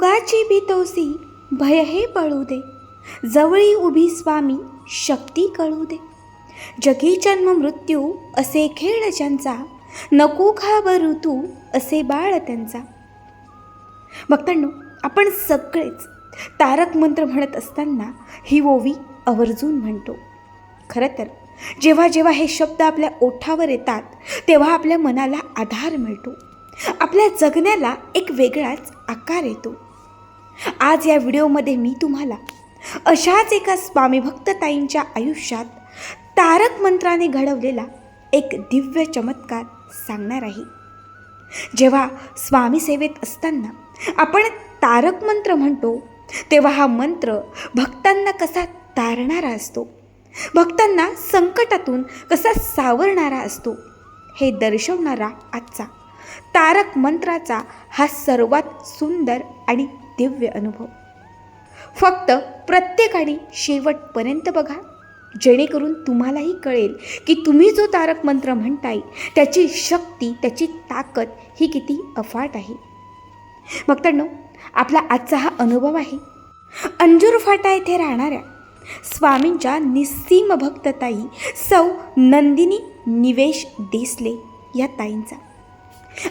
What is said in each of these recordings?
उगाची भीतोसी भय हे पळू दे. जवळी उभी स्वामी शक्ती कळू दे. जगी जन्म मृत्यू असे खेळ ज्यांचा. नको घाबरू तू असे बाळ त्यांचा. भक्तांनो आपण सगळेच तारक मंत्र म्हणत असताना ही ओवी आवर्जून म्हणतो. खरं तर जेव्हा जेव्हा हे शब्द आपल्या ओठावर येतात तेव्हा आपल्या मनाला आधार मिळतो. आपल्या जगण्याला एक वेगळाच आकार येतो. आज या व्हिडिओमध्ये मी तुम्हाला अशाच एका स्वामी भक्तताईंच्या आयुष्यात तारक मंत्राने घडवलेला एक दिव्य चमत्कार सांगणार आहे. जेव्हा स्वामी सेवेत असताना आपण तारक मंत्र म्हणतो तेव्हा हा मंत्र भक्तांना कसा तारणारा असतो? भक्तांना संकटातून कसा सावरणारा असतो? हे दर्शवणारा आजचा तारक मंत्राचा हा सर्वात सुंदर आणि दिव्य अनुभव. फक्त प्रत्येकाने शेवटपर्यंत बघा. जेणेकरून तुम्हालाही कळेल की तुम्ही जो तारक मंत्र म्हणताय त्याची शक्ती त्याची ताकद ही किती अफाट आहे. भक्तांनो आपला आजचा हा अनुभव आहे. अंजूर फाटा येथे राहणाऱ्या स्वामींच्या निस्सीम भक्तताई सौ नंदिनी निवेश देसले या ताईंचा.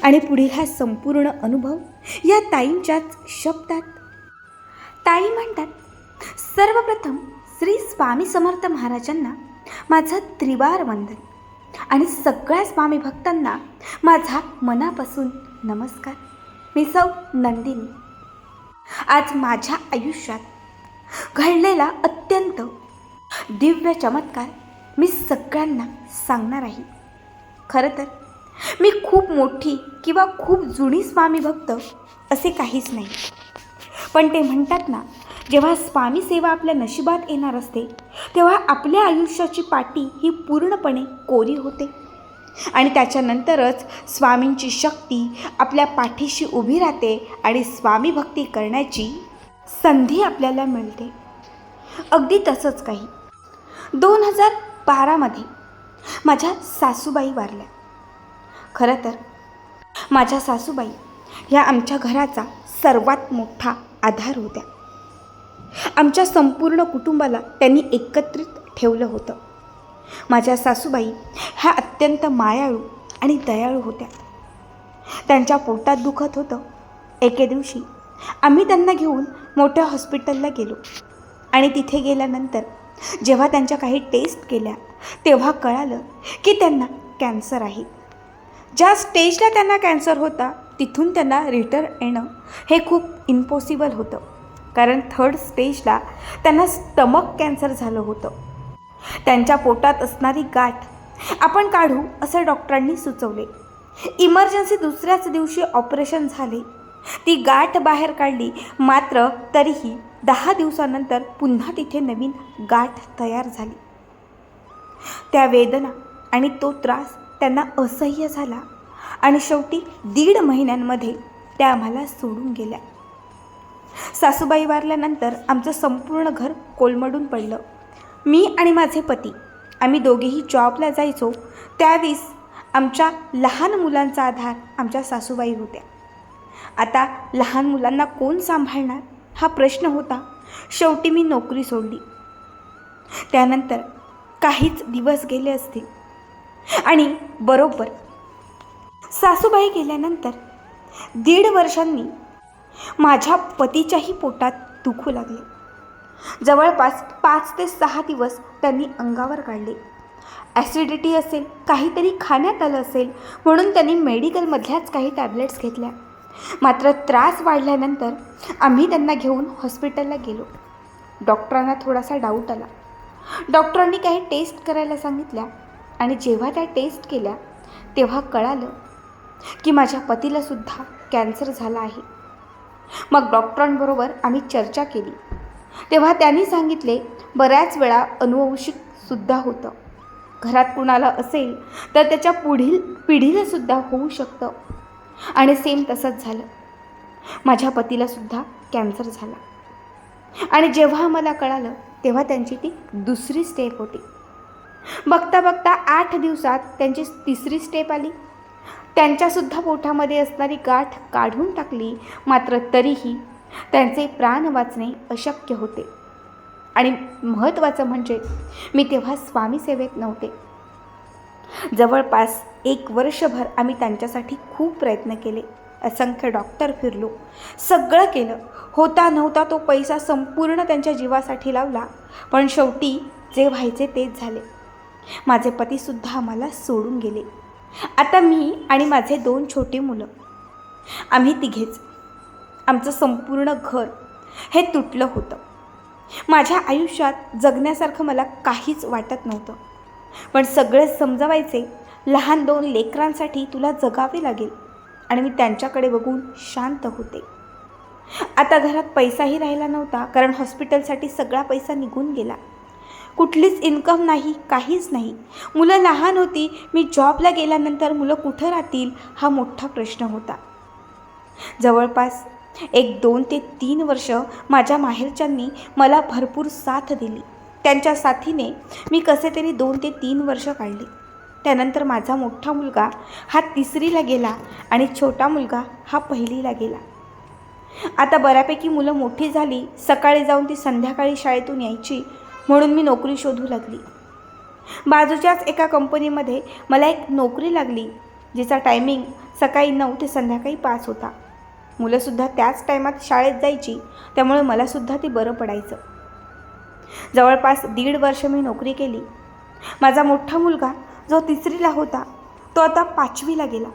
आणि पुढील हा संपूर्ण अनुभव या ताईंच्याच शब्दात. ताई म्हणतात सर्वप्रथम श्री स्वामी समर्थ महाराजांना माझं त्रिवार वंदन आणि सगळ्या स्वामी भक्तांना माझा मनापासून नमस्कार. मी सौ नंदिनी. आज माझ्या आयुष्यात घडलेला अत्यंत दिव्य चमत्कार मी सगळ्यांना सांगणार आहे. खरं तर मी खूप मोठी किंवा खूप जुनी स्वामी भक्त असे काहीच नाही. पण ते म्हणतात ना जेव्हा स्वामी सेवा आपल्या नशिबात येणार असते तेव्हा आपल्या आयुष्याची पाटी ही पूर्णपणे कोरी होते. आणि त्याच्यानंतरच स्वामींची शक्ती आपल्या पाठीशी उभी राहते आणि स्वामी भक्ती करण्याची संधी आपल्याला मिळते. अगदी तसंच काही. दोन हजार बारामध्ये माझ्या सासूबाई वारल्या. खरं तर. माझ्या सासूबाई ह्या आमच्या घराचा सर्वात मोठा आधार होत्या. आमच्या संपूर्ण कुटुंबाला त्यांनी एकत्रित ठेवलं होतं. माझ्या सासूबाई ह्या अत्यंत मायाळू आणि दयाळू होत्या. त्यांच्या पोटात दुखत होतं. एके दिवशी आम्ही त्यांना घेऊन मोठ्या हॉस्पिटलला गेलो. आणि तिथे गेल्यानंतर जेव्हा त्यांच्या काही टेस्ट केल्या तेव्हा कळालं की त्यांना कॅन्सर आहे. ज्या स्टेजला त्यांना कॅन्सर होता तिथून त्यांना रिटर्न येणं हे खूप इम्पॉसिबल होतं. कारण थर्ड स्टेजला त्यांना स्टमक कॅन्सर झालं होतं. त्यांच्या पोटात असणारी गाठ आपण काढू असं डॉक्टरांनी सुचवले. इमर्जन्सी दुसऱ्याच दिवशी ऑपरेशन झाले. ती गाठ बाहेर काढली. मात्र तरीही दहा दिवसानंतर पुन्हा तिथे नवीन गाठ तयार झाली. त्या वेदना आणि तो त्रास त्यांना असह्य झाला आणि शेवटी दीड महिन्यांमध्ये त्या आम्हाला सोडून गेल्या. सासूबाई वारल्यानंतर आमचं संपूर्ण घर कोलमडून पडलं. मी आणि माझे पती आम्ही दोघेही जॉबला जायचो. त्यावेळेस आमच्या लहान मुलांचा आधार आमच्या सासूबाई होत्या. आता लहान मुलांना कोण सांभाळणार? हा प्रश्न होता. शेवटी मी नोकरी सोडली. त्यानंतर काहीच दिवस गेले असतील आणि बरोबर. सासूबाई गेल्यानंतर दीड वर्षांनी माझ्या पतीच्याही पोटात दुखू लागले. जवळपास पाच ते सहा दिवस त्यांनी अंगावर काढले. ॲसिडिटी असेल काहीतरी खाण्यात आलं असेल म्हणून त्यांनी मेडिकलमधल्याच काही टॅबलेट्स घेतल्या. मात्र त्रास वाढल्यानंतर आम्ही त्यांना घेऊन हॉस्पिटलला गेलो. डॉक्टरांना थोडासा डाऊट आला. डॉक्टरांनी काही टेस्ट करायला सांगितल्या. आणि जेव्हा त्या टेस्ट केल्या तेव्हा कळालं की माझ्या पतीलासुद्धा कॅन्सर झाला आहे. मग डॉक्टरांबरोबर आम्ही चर्चा केली. तेव्हा त्यांनी सांगितले बऱ्याच वेळा अनुवंशिकसुद्धा होतं. घरात कुणाला असेल तर त्याच्या पुढील पिढीलासुद्धा होऊ शकतं. आणि सेम तसंच झालं. माझ्या पतीलासुद्धा कॅन्सर झाला. आणि जेव्हा मला कळालं तेव्हा त्यांची ती दुसरी स्टेप होती. बघता बघता आठ दिवसात त्यांची तिसरी स्टेप आली. त्यांच्यासुद्धा पोटामध्ये असणारी गाठ काढून टाकली मात्र तरीही त्यांचे प्राण वाचणे अशक्य होते. आणि महत्त्वाचं म्हणजे मी तेव्हा स्वामी सेवेत नव्हते. जवळपास एक वर्षभर आम्ही त्यांच्यासाठी खूप प्रयत्न केले. असंख्य डॉक्टर फिरलो. सगळं केलं. होता नव्हता तो पैसा संपूर्ण त्यांच्या जीवासाठी लावला. पण शेवटी जे व्हायचे तेच झाले. माझे पतीसुद्धा आम्हाला सोडून गेले. आता मी आणि माझे दोन छोटी मुलं. आम्ही तिघेच. आमचं संपूर्ण घर हे तुटलं होतं. माझ्या आयुष्यात जगण्यासारखं मला काहीच वाटत नव्हतं. पण सगळे समजवायचे लहान दोन लेकरांसाठी तुला जगावे लागेल आणि मी त्यांच्याकडे बघून शांत होते. आता घरात पैसाही राहिला नव्हता कारण हॉस्पिटलसाठी सगळा पैसा निघून गेला. कुठलीच इन्कम नाही काहीच नाही. मुलं लहान होती मी जॉबला गेल्यानंतर मुलं कुठं राहतील हा मोठा प्रश्न होता. जवळपास एक दोन ते तीन वर्ष माझ्या माहेरच्यांनी मला भरपूर साथ दिली. त्यांच्या साथीने मी कसे तरी दोन ते तीन वर्ष काढली. त्यानंतर माझा मोठा मुलगा हा तिसरीला गेला आणि छोटा मुलगा हा पहिलीला गेला. आता बऱ्यापैकी मुलं मोठी झाली सकाळी जाऊन ती संध्याकाळी शाळेतून यायची म्हणून मी नोकरी शोधू लागली. बाजूच्याच एका कंपनीमध्ये मला एक नोकरी लागली जिचा टायमिंग सकाळी नऊ ते संध्याकाळी पाच होता. मुलंसुद्धा त्याच टायमात शाळेत जायची त्यामुळे मलासुद्धा ते बरं पडायचं. जवळपास दीड वर्ष मी नोकरी केली. माझा मोठा मुलगा जो तिसरीला होता तो आता पाचवीला गेला.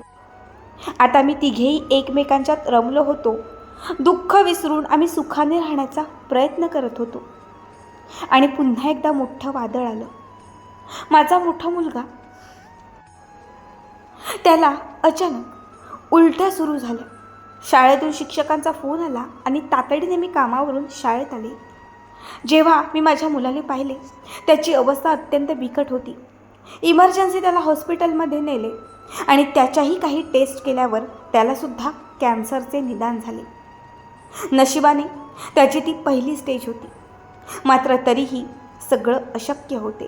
आता मी तिघेही एकमेकांच्यात रमलो होतो. दुःख विसरून आम्ही सुखाने राहण्याचा प्रयत्न करत होतो. आणि पुन्हा एकदा मोठं वादळ आलं. माझा मोठा मुलगा त्याला अचानक उलट्या सुरू झाल्या शाळेतून शिक्षकांचा फोन आला आणि तातडीने मी कामावरून शाळेत आले. जेव्हा मी माझ्या मुलाने पाहिले त्याची अवस्था अत्यंत बिकट होती. इमर्जन्सी त्याला हॉस्पिटलमध्ये नेले आणि त्याच्याही काही टेस्ट केल्यावर त्यालासुद्धा कॅन्सरचे निदान झाले. नशिबाने त्याची ती पहिली स्टेज होती. मात्र तरीही सगळं अशक्य होते.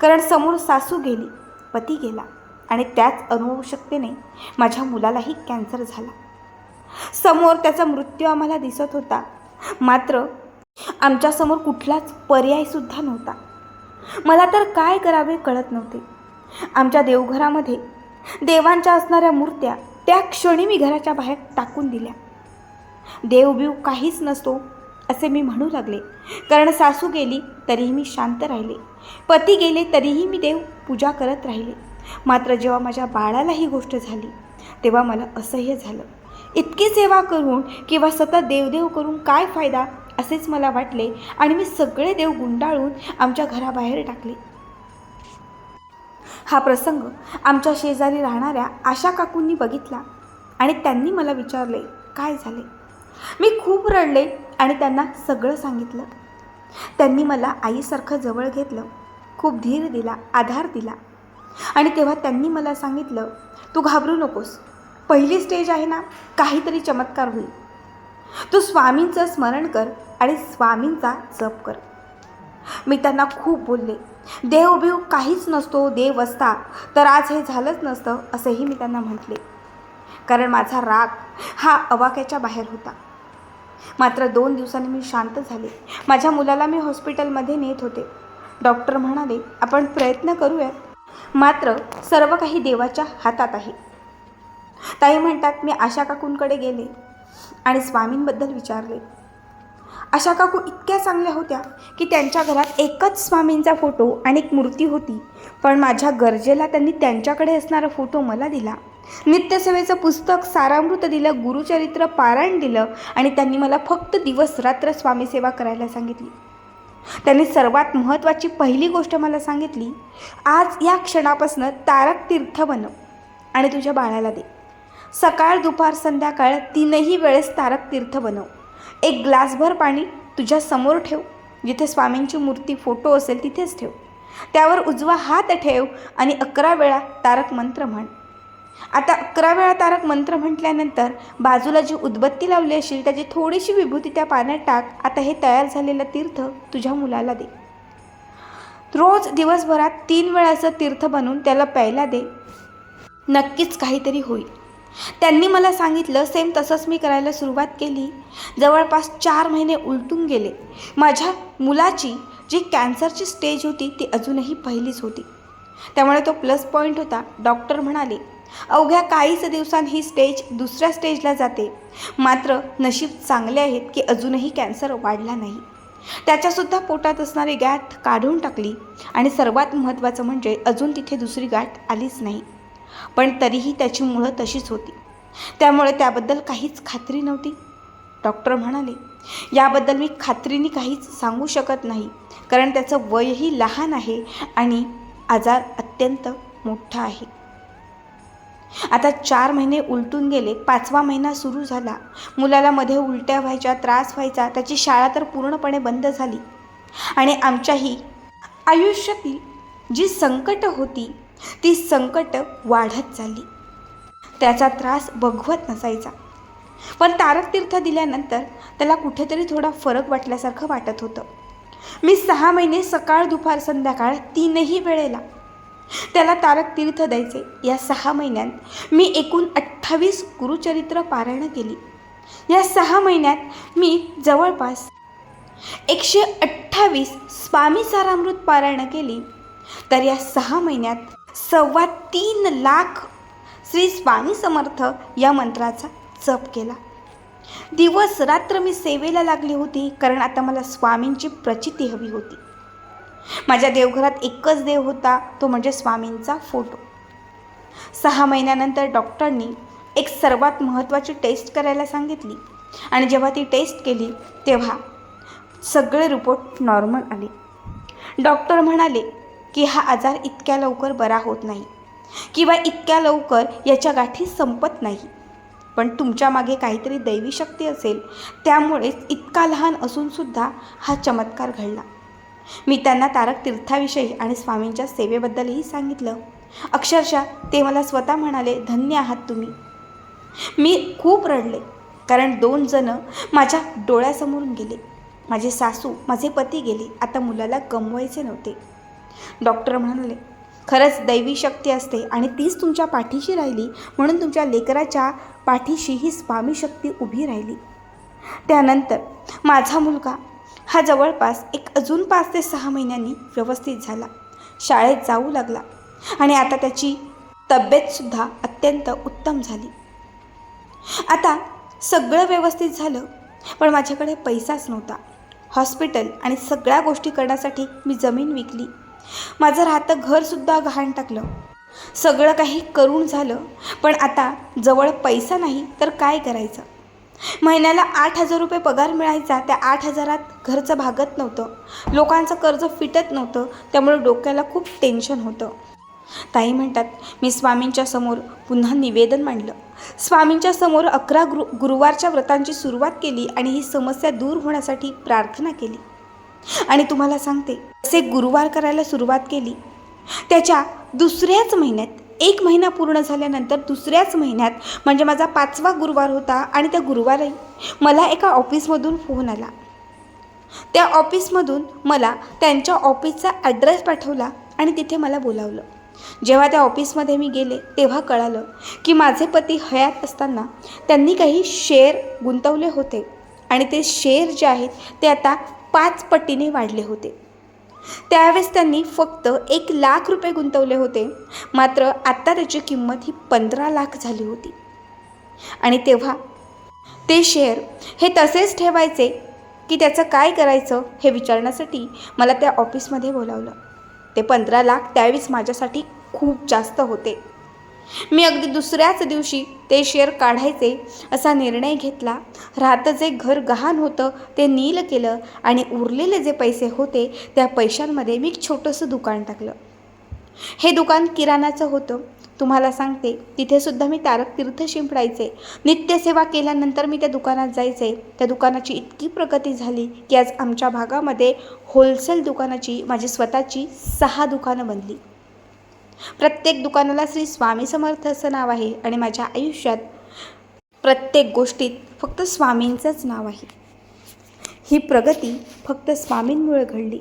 कारण समोर सासू गेली पती गेला आणि त्याच अनुवंशकतेने माझ्या मुलालाही कॅन्सर झाला. समोर त्याचा मृत्यू आम्हाला दिसत होता. मात्र आमच्यासमोर कुठलाच पर्यायसुद्धा नव्हता. मला तर काय करावे कळत नव्हते. आमच्या देवघरामध्ये देवांच्या असणाऱ्या मूर्त्या त्या क्षणी मी घराच्या बाहेर टाकून दिल्या. देवबीव काहीच नसतो असे मी म्हणू लागले. कारण सासू गेली तरीही मी शांत राहिले. पती गेले तरीही मी देव पूजा करत राहिले. मात्र जेव्हा माझ्या बाळाला ही गोष्ट झाली तेव्हा मला असह्य झालं. इतकी सेवा करून किंवा सतत देवदेव करून काय फायदा असेच मला वाटले आणि मी सगळे देव गुंडाळून आमच्या घराबाहेर टाकले. हा प्रसंग आमच्या शेजारी राहणाऱ्या आशा काकूंनी बघितला आणि त्यांनी मला विचारले काय झाले? मी खूप रडले आणि त्यांना सगळं सांगितलं. त्यांनी मला आईसारखं जवळ घेतलं. खूप धीर दिला आधार दिला. आणि तेव्हा त्यांनी मला सांगितलं तू घाबरू नकोस. पहिली स्टेज आहे ना काहीतरी चमत्कार होईल. तू स्वामींचं स्मरण कर आणि स्वामींचा जप कर. मी त्यांना खूप बोलले देवबिव काहीच नसतो देव असता. तर आज हे झालंच नसतं असंही मी त्यांना म्हटले. कारण माझा राग हा अवाक्याच्या बाहेर होता. मात्र दोन दिवसांनी मी शांत झाले. माझ्या मुलाला मी हॉस्पिटलमध्ये नेत होते. डॉक्टर म्हणाले आपण प्रयत्न करूयात. मात्र सर्व काही देवाच्या हातात आहे. ताई म्हणतात मी आशा काकूंकडे गेले आणि स्वामींबद्दल विचारले. आशा काकू इतक्या चांगल्या होत्या की त्यांच्या घरात एकच स्वामींचा फोटो आणि एक मूर्ती होती. पण माझ्या गरजेला त्यांनी त्यांच्याकडे असणारा फोटो मला दिला. नित्यसेवेचं पुस्तक सारामृत दिलं गुरुचरित्र पारायण दिलं आणि त्यांनी मला फक्त दिवस रात्र स्वामीसेवा करायला सांगितली. त्यांनी सर्वात महत्त्वाची पहिली गोष्ट मला सांगितली आज या क्षणापासून तारक तीर्थ बनव आणि तुझ्या बाळाला दे. सकाळ दुपार संध्याकाळ तीनही वेळेस तारक तीर्थ बनव एक ग्लासभर पाणी तुझ्या समोर ठेव. जिथे स्वामींची मूर्ती फोटो असेल तिथेच ठेव. त्यावर उजवा हात ठेव आणि अकरा वेळा तारक मंत्र म्हण. आता अकरा वेळा तारक मंत्र म्हटल्यानंतर बाजूला जी उदबत्ती लावली असेल त्याची थोडीशी विभूती त्या पाण्यात टाक. आता हे तयार झालेलं तीर्थ तुझ्या मुलाला दे. रोज दिवसभरात तीन वेळाचं तीर्थ बनवून त्याला प्यायला दे. नक्कीच काहीतरी होईल. त्यांनी मला सांगितलं सेम तसंच मी करायला सुरुवात केली. जवळपास चार महिने उलटून गेले. माझ्या मुलाची जी कॅन्सरची स्टेज होती ती अजूनही पहिलीच होती. त्यामुळे तो प्लस पॉईंट होता. डॉक्टर म्हणाले अवघ्या काहीच दिवसांत ही स्टेज दुसऱ्या स्टेजला जाते. मात्र नशीब चांगले आहेत की अजूनही कॅन्सर वाढला नाही. त्याच्यासुद्धा पोटात असणारी गाठ काढून टाकली आणि सर्वात महत्त्वाचं म्हणजे अजून तिथे दुसरी गाठ आलीच नाही. पण तरीही त्याची मुळं तशीच होती. त्यामुळे त्याबद्दल काहीच खात्री नव्हती. डॉक्टर म्हणाले याबद्दल मी खात्रीने काहीच सांगू शकत नाही. कारण त्याचं वयही लहान आहे आणि आजार अत्यंत मोठा आहे. आता चार महिने उलटून गेले पाचवा महिना सुरू झाला. मुलाला मध्ये उलट्या व्हायच्या त्रास व्हायचा त्याची शाळा तर पूर्णपणे बंद झाली. आणि आमच्याही आयुष्यातील जी संकटं होती ती संकट वाढत चालली. त्याचा त्रास बघवत नसायचा. पण तारक तीर्थ दिल्यानंतर त्याला कुठेतरी थोडा फरक वाटल्यासारखं वाटत होतं. मी सहा महिने सकाळ दुपार संध्याकाळ तीनही वेळेला त्याला तारक तीर्थ द्यायचे. या सहा महिन्यात मी एकूण अठ्ठावीस गुरुचरित्र पारायणं केली. या सहा महिन्यात मी जवळपास एकशे अठ्ठावीस स्वामी सारामृत पारायणं केली. तर या सहा महिन्यात सव्वा तीन लाख श्री स्वामी समर्थ या मंत्राचा जप केला. दिवस रात्र मी सेवेला लागली होती कारण आता मला स्वामींची प्रचिती हवी होती. माझ्या देवघरात एकच देव होता तो म्हणजे स्वामींचा फोटो. सहा महिन्यानंतर डॉक्टरनी एक सर्वात महत्त्वाची टेस्ट करायला सांगितली. आणि जेव्हा ती टेस्ट केली तेव्हा सगळे रिपोर्ट नॉर्मल आले. डॉक्टर म्हणाले की हा आजार इतक्या लवकर बरा होत नाही किंवा इतक्या लवकर याच्या गाठी संपत नाही. पण तुमच्या मागे काहीतरी दैवी शक्ती असेल त्यामुळेच इतका लहान असूनसुद्धा हा चमत्कार घडला. मी त्यांना तारक तीर्थाविषयी आणि स्वामींच्या सेवेबद्दलही सांगितलं. अक्षरशः ते मला स्वतः म्हणाले धन्य आहात तुम्ही. मी खूप रडले कारण दोन जणं माझ्या डोळ्यासमोरून गेले. माझे सासू माझे पती गेले. आता मुलाला गमवायचे नव्हते. डॉक्टर म्हणाले खरंच दैवी शक्ती असते आणि तीच तुमच्या पाठीशी राहिली म्हणून तुमच्या लेकराच्या पाठीशी ही स्वामी शक्ती उभी राहिली. त्यानंतर माझा मुलगा हा जवळपास एक अजून पाच ते सहा महिन्यांनी व्यवस्थित झाला. शाळेत जाऊ लागला आणि आता त्याची तब्येतसुद्धा अत्यंत उत्तम झाली. आता सगळं व्यवस्थित झालं पण माझ्याकडे पैसाच नव्हता. हॉस्पिटल आणि सगळ्या गोष्टी करण्यासाठी मी जमीन विकली. माझं राहतं घरसुद्धा घाण टाकलं. सगळं काही करून झालं पण आता जवळ पैसा नाही तर काय करायचं? महिन्याला आठ हजार रुपये पगार मिळायचा त्या आठ हजारात घरचं भागत नव्हतं. लोकांचं कर्ज फिटत नव्हतं त्यामुळे डोक्याला खूप टेन्शन होतं. ताई म्हणतात मी स्वामींच्या समोर पुन्हा निवेदन मांडलं. स्वामींच्या समोर अकरा गुरु गुरुवारच्या व्रतांची सुरुवात केली आणि ही समस्या दूर होण्यासाठी प्रार्थना केली. आणि तुम्हाला सांगते असे गुरुवार करायला सुरुवात केली. त्याच्या दुसऱ्याच महिन्यात एक महिना पूर्ण झाल्यानंतर दुसऱ्याच महिन्यात म्हणजे माझा पाचवा गुरुवार होता आणि त्या गुरुवारही मला एका ऑफिसमधून फोन आला. त्या ऑफिसमधून मला त्यांच्या ऑफिसचा ॲड्रेस पाठवला आणि तिथे मला बोलावलं. जेव्हा त्या ऑफिसमध्ये मी गेले तेव्हा कळालं की माझे पती हयात असताना त्यांनी काही शेअर गुंतवले होते आणि ते शेअर जे आहेत ते आता पाच पटीने वाढले होते. त्यावेळेस त्यांनी फक्त एक लाख रुपये गुंतवले होते. मात्र आत्ता त्याची किंमत ही पंधरा लाख झाली होती. आणि तेव्हा ते शेअर हे तसेच ठेवायचे की त्याचं काय करायचं हे विचारण्यासाठी मला त्या ऑफिसमध्ये बोलावलं. ते पंधरा लाख त्यावेळेस माझ्यासाठी खूप जास्त होते. मी अगदी दुसऱ्याच दिवशी ते शेअर काढायचे असा निर्णय घेतला. राहतं जे घर गहाण होतं ते नील केलं आणि उरलेले जे पैसे होते त्या पैशांमध्ये मी एक छोटंसं दुकान टाकलं. हे दुकान किराणाचं होतं. तुम्हाला सांगते तिथेसुद्धा मी तारक तीर्थ शिंपडायचे. नित्यसेवा केल्यानंतर मी त्या दुकानात जायचे. त्या दुकानाची इतकी प्रगती झाली की आज आमच्या भागामध्ये होलसेल दुकानाची माझी स्वतःची सहा दुकानं बनली. प्रत्येक दुकानाला श्री स्वामी समर्थ असं नाव आहे आणि माझ्या आयुष्यात प्रत्येक गोष्टीत फक्त स्वामींचंच नाव आहे. ही प्रगती फक्त स्वामींमुळे घडली.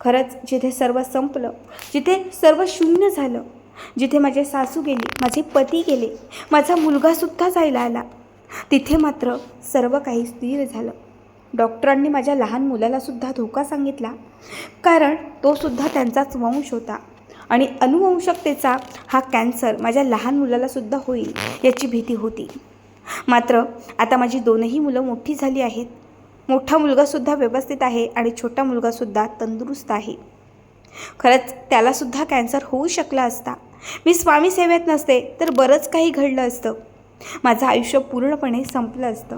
खरंच जिथे सर्व संपलं जिथे सर्व शून्य झालं जिथे माझे सासू गेले माझे पती गेले माझा मुलगासुद्धा जायला आला तिथे मात्र सर्व काही स्थिर झालं. डॉक्टरांनी माझ्या लहान मुलालासुद्धा धोका सांगितला कारण तोसुद्धा त्यांचाच वंश होता. आणि अनुवंशकतेचा हा कॅन्सर माझ्या लहान मुलालासुद्धा होईल याची भीती होती. मात्र आता माझी दोनही मुलं मोठी झाली आहेत. मोठा मुलगासुद्धा व्यवस्थित आहे आणि छोटा मुलगासुद्धा तंदुरुस्त आहे. खरंच त्यालासुद्धा कॅन्सर होऊ शकला असता. मी स्वामी सेवेत नसते तर बरंच काही घडलं असतं. माझं आयुष्य पूर्णपणे संपलं असतं.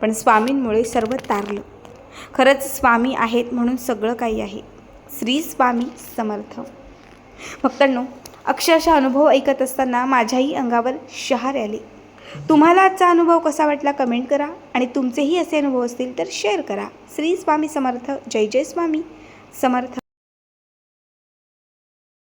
पण स्वामींमुळे सर्व तारलं. खरंच स्वामी आहेत म्हणून सगळं काही आहे. श्री स्वामी समर्थ. भक्तांनो अक्षरशः अनुभव ऐकत असताना माझ्याही अंगावर शहार आले. तुम्हाला आजचा अनुभव कसा वाटला कमेंट करा आणि तुमचेही असे अनुभव असतील तर शेअर करा. श्री स्वामी समर्थ जय जय स्वामी. समर्थ.